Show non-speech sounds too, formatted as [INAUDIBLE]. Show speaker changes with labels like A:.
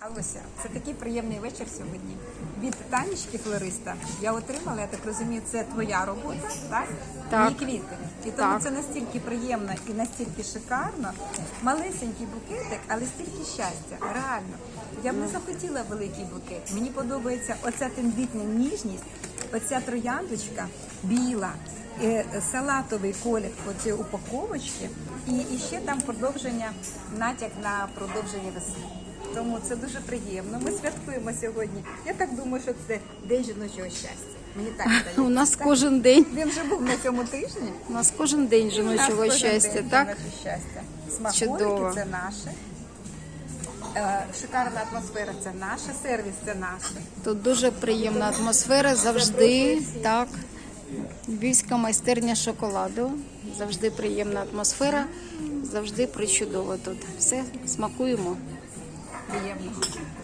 A: Алося, це такий приємний вечір сьогодні. Від Танечки флориста я отримала, я так розумію, це твоя робота, так?
B: Так.
A: Мої квіти. І тому
B: Так.
A: це настільки приємно і настільки шикарно. Малесенький букетик, але стільки щастя. Реально. Я б не захотіла великий букет. Мені подобається оця тендітна ніжність, оця трояндочка біла. е, Салатовий колір оцієї упаковочки, і, і ще там продовження, натяк на продовження весни. Тому це дуже приємно. Ми святкуємо сьогодні. Я так думаю, що це день жіночого щастя. Мені так здається. [LAUGHS]
B: У нас
A: Так?
B: кожен день.
A: Він вже був на цьому тижні.
B: У нас кожен день жіночого
A: кожен
B: щастя,
A: день
B: так?
A: жіночого щастя. Смаколики
B: Чудово.
A: це наше. Шикарна атмосфера це наше, сервіс це наше.
B: Тут дуже приємна атмосфера, завжди так. Львівська майстерня шоколаду. Завжди приємна атмосфера, завжди причудово тут. Все, смакуємо.
A: 这烟不好抽